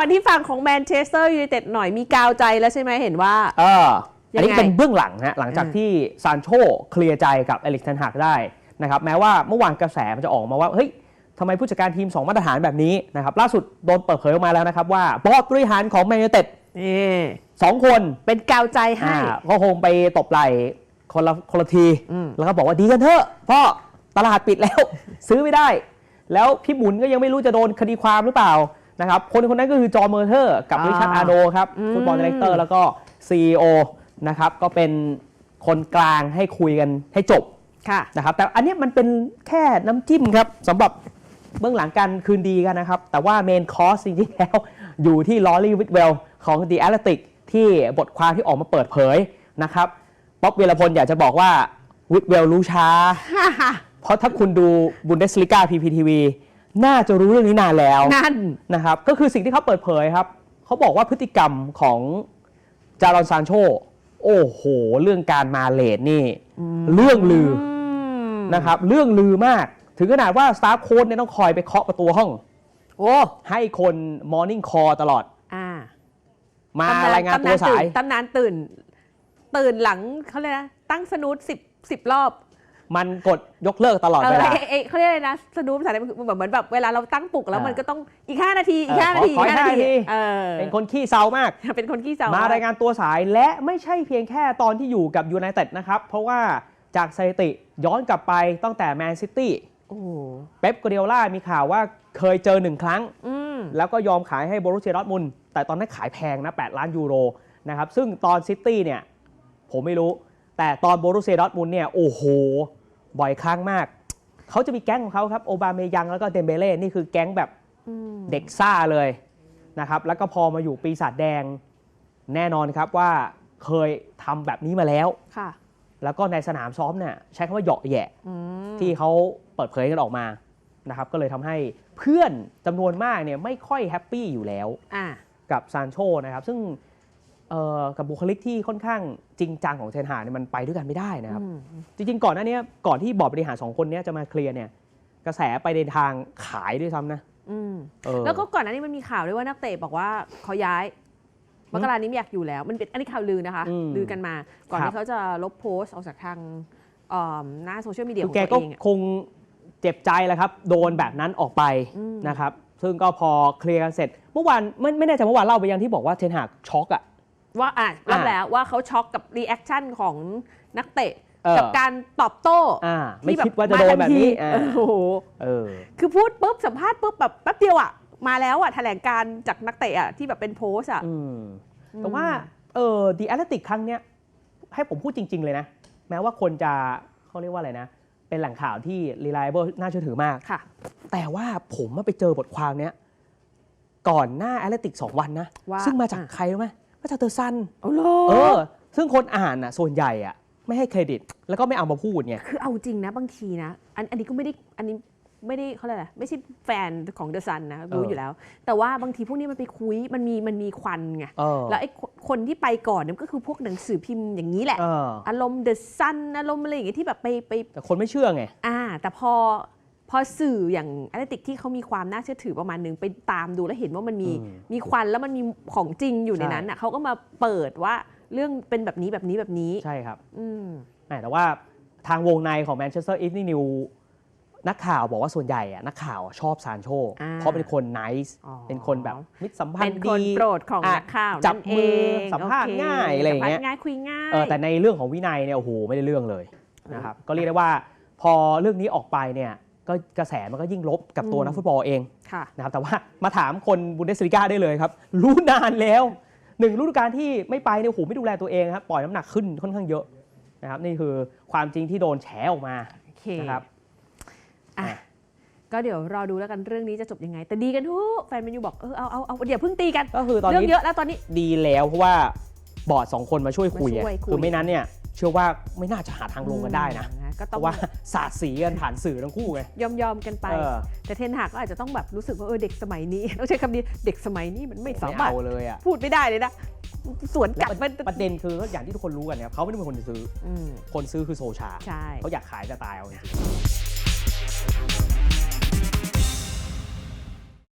มาที่ฝั่งของแมนเชสเตอร์ยูไนเต็ดหน่อยมีกาวใจแล้วใช่ไหมเห็นว่า เออยัอังไงนนี้เป็นเบื้องหลังนะหลังจากอ่าที่ซานโชเคลียร์ใจกับเอลิกเทนฮากได้นะครับแม้ว่าเมื่อวานกระแสมันจะออกมาว่าเฮ้ยทำไมผู้จัดการทีม 2 มาตรฐานแบบนี้นะครับล่าสุดโดนเปิดเผยออกมาแล้วนะครับว่าบอร์ดบริหารของแมนยูไนเต็ดนี่สองคนเป็นกาวใจให้ อ่าก็คงไปตบไหล่คนละคนละที อืม แล้วก็บอกว่าดีกันเถอะเพราะตลาดปิดแล้ว ซื้อไม่ได้ แล้วพี่หมุนก็ยังไม่รู้จะโดนคดีความหรือเปล่า นะครับคนคนนั้นก็คือจอห์นเมอร์เทอร์กับริชาร์ดอาโดครับฟุตบอลดีเรคเตอร์แล้วก็ CEO นะครับก็เป็นคนกลางให้คุยกันให้จบค่ะนะครับแต่อันเนี้ยมันเป็นแค่น้ำจิ้มครับสำหรับเบื้องหลังการคืนดีกันนะครับ แต่ว่าเมนคอร์สจริงๆแล้วอยู่ที่ลอรี่วิทเวลของ The Athletic ที่บทความที่ออกมาเปิดเผยนะครับป๊อบเวลพลอยากจะบอกว่าวิทเวลรู้ช้า เพราะถ้าคุณดูบุนเดสลิกา PPTV น่าจะรู้เรื่องนี้นานแล้วนั่นนะครับ ก็คือสิ่งที่เขาเปิดเผยครับ เขาบอกว่าพฤติกรรมของจารอนซานโช โอ้โห เรื่องการมาเลทนี่ เรื่องลือมนะครับ เรื่องลือมาก ถึงขนาดว่าสตาฟโค้ดเนี่ยต้องคอยไปเคาะประตูห้อง โอ้ให้คนมอร์นิ่งคอตลอดอ่ามาตำรายงานตัวสายตำนานตื่น ตื่นหลังเขาเลยกนะตั้งสนุดสิบสิบรอบ มันกดยกเลิกตลอดเอเวอลาเอ้ยเอ้ยเขาเรียกอะไรนะสนุดภาษาไทยมันคือเหมือนแบบเวลาเราตั้งปลุกแล้วอ่ามัมันก็ต้องอีก 5 นาทีอีกเออ5นาทีขอขออีกห้าห้านาทีเออเป็นคนขี้เซามาก เป็นคนขี้เศร้ามารายงานตัวสายและไม่ใช่เพียงแค่ตอนที่อยู่กับยูไนเต็ดนะครับ เพราะว่าจากสถิติย้อนกลับไปตั้งแต่แมนซิตี้โอ้โหเป๊ปกัวเดียล่ามีข่าวว่าเคยเจอหนึ่งครั้งอืมแล้วก็ยอมขายให้โบรุเซียดอร์ทมุนด์แต่ตอนนั้นขายแพงนะ 8 ล้านยูโรนะครับซึ่งตอนซิตี้เนี่ยผมไม่รู้ แต่ตอนโบรุเซียดอร์ทมุนด์เนี่ยโอ้โห บ่อยครั้งมาก เขาจะมีแก๊งของเขาครับโอบาเมยังแล้วก็เดมเบเล่นี่คือแก๊งแบบอืมเด็กซ่าเลยนะครับแล้วก็พอมาอยู่ปีศาจแดงแน่นอนครับว่าเคยทำแบบนี้มาแล้วค่ะ แล้วก็ในสนามซ้อมเนี่ยใช้คำว่าเหยาะแหยะอืมที่เขาเปิดเผยกันออกมานะครับก็เลยทำให้เพื่อนจำนวนมากเนี่ยไม่ค่อยแฮปปี้อยู่แล้วอ่ากับซานโชนะครับซึ่งเอ่อ กับบุคลิกที่ค่อนข้างจริงจังของเทนฮากเนี่ยมันไปด้วยกันไม่ได้นะครับอืมจริง ๆ ก่อนหน้านี้ก่อนที่บอร์ดบริหารสองคนเนี้จะมาเคลียร์เนี่ยกระแสไปในทางขายด้วยซ้ำนะอืมเออแล้วก็ก่อนหน้านี้มันมีข่าวด้วยว่านักเตะบอกว่าเขาย้ายมกรานี้ไม่อยากอยู่แล้ว มันเป็นอันนี้ข่าวลือนะคะอืมลือกันมา ก่อนครับที่เขาจะลบโพสต์ออกจากทางเอิ่มหน้าโซเชียลมีเดียคืขอองแกตัก็วเองอะคงเจ็บใจแหละครับ โดนแบบนั้นออกไปอืมนะครับ ซึ่งก็พอเคลียร์กันเสร็จ เมื่อวานไม่ไม่แน่ใจเมื่อวานเล่าไปยังที่บอกว่าเทนฮากช็อกอะ ว่าอะรับอ่าแล้วว่าเขาช็อกกับรีแอคชั่นของนักเตะเออกับการตอบโต้อ่าไม่ที่คิดว่าจะโดนแบบนี้มาทัอ่าทีโอ้โหเออคือพูดปุ๊บสัมภาษณ์ปุ๊บแบบแป๊บเดียวอะมาแล้วอะแถลงการจากนักเตะอะที่แบบเป็นโพสต์อะอืมแต่ว่าเออดีแอตเลติกครั้งเนี้ยให้ผมพูดจริง ๆ เลยนะ แม้ว่าคนจะเขาเรียกว่าอะไรนะ เป็นแหล่งข่าวที่ reliable น่าเชื่อถือมากค่ะ แต่ว่าผมมาไปเจอบทความเนี้ยก่อนหน้าแอตเลติกสองวันนะว่าซึ่งมาจากอะใครรู้ไหม มาจากเตอร์ซันเอาโลเออ ซึ่งคนอ่านอะส่วนใหญ่อะไม่ให้เครดิต แล้วก็ไม่เอามาพูดไง คือเอาจริงนะบางทีนะ อันอันนี้ก็ไม่ได้อันนี้ไม่ได้เขาเรียกอะไรไม่ใช่แฟนของเดอะซันนะรู้เออออยู่แล้ว แต่ว่าบางทีพวกนี้มันไปคุยมันมีมันมีควันไงเออ แล้วไอ้คนคนที่ไปก่อนเนี่ยก็คือพวกหนังสือพิมพ์อย่างนี้แหละ เออ อารมณ์เดอะซันอารมณ์อะไรอย่างเงี้ยที่แบบไปไปแต่คนไม่เชื่อไง อ่า แต่พอ พอสื่ออย่างแอตเลติกที่เขามีความน่าเชื่อถือประมาณหนึงไปตามดูแล้วเห็นว่ามันมีอืมมีควันแล้วมันมีของจริงอยู่ในใช่นั้นอะเขาก็มาเปิดว่าเรื่องเป็นแบบนี้แบบนี้แบบนี้ใช่ครับอืมแหมแต่ว่าทางวงในของ Manchester Evening News นักข่าวบอกว่าส่วนใหญ่อะนักข่าวชอบซานโชอ่าเพราะเป็นคนไนส์อ๋อเป็นคนแบบมิตรสัมพันเป็นธ์คนดีโปรดของอะนักข่าวจับนั่นมือเงสัมภาษณ์โคง่ายอะไรอย่างเงี้ยสัมภษณ์ง่ายคุยง่ายเออแต่ในเรื่องของวินัยเนี่ยโอ้โหไม่ได้เรื่องเลยนะครับก็เรียกได้ว่าพอเรื่องนี้ออกไปเนี่ย ก็กระแสมันก็ยิ่งลบกับตัวอืมนักฟุตบอลเองค่ะนะครับแต่ว่ามาถามคนบุนเดสลิก้าได้เลยครับรู้นานแล้วหนึ่งฤดูกาลที่ไม่ไปเนี่ยโอ้โหไม่ดูแลตัวเองครับปล่อยน้ำหนักขึ้นค่อนข้างเยอะนะครับนี่คือความจริงที่โดนแฉออกมาโอเคนะครับอะอะก็เดี๋ยวรอดูแล้วกันเรื่องนี้จะจบยังไง แต่ดีกันทุกแฟนแมนยูบอกเออเอาเอาเอาเดี๋ยวเพิ่งตีกันก็คือตอนเรื่องนี้เยอะแล้วตอนนี้ดีแล้วเพราะว่าบอร์ดสองคนมาช่วยคุยอะมาช่วยคุยคือไม่นั้นเนี่ยเชื่อว่าไม่น่าจะหาทางลงกันได้นะอืม ก็เพต้องราะว่าสาดสีกันผ่านสื่อทั้งคู่ไง ยอมยอมๆกันไป เออ แต่เทนหากก็อาจจะต้องแบบรู้สึกว่าเออเด็กสมัยนี้ ต้องใช้คำนี้เด็กสมัยนี้มันไม่สาไม่มารถเอาเลยอะพูดไม่ได้เลยนะสวนกลับแล้วมันประเด็นคืออย่างที่ทุกคนรู้กันเนี่ยเขาไม่ได้เป็นคนซื้อ อืมคนซื้อคือโซชา ใช่ เขาอยากขายจะตายเอาจริงๆ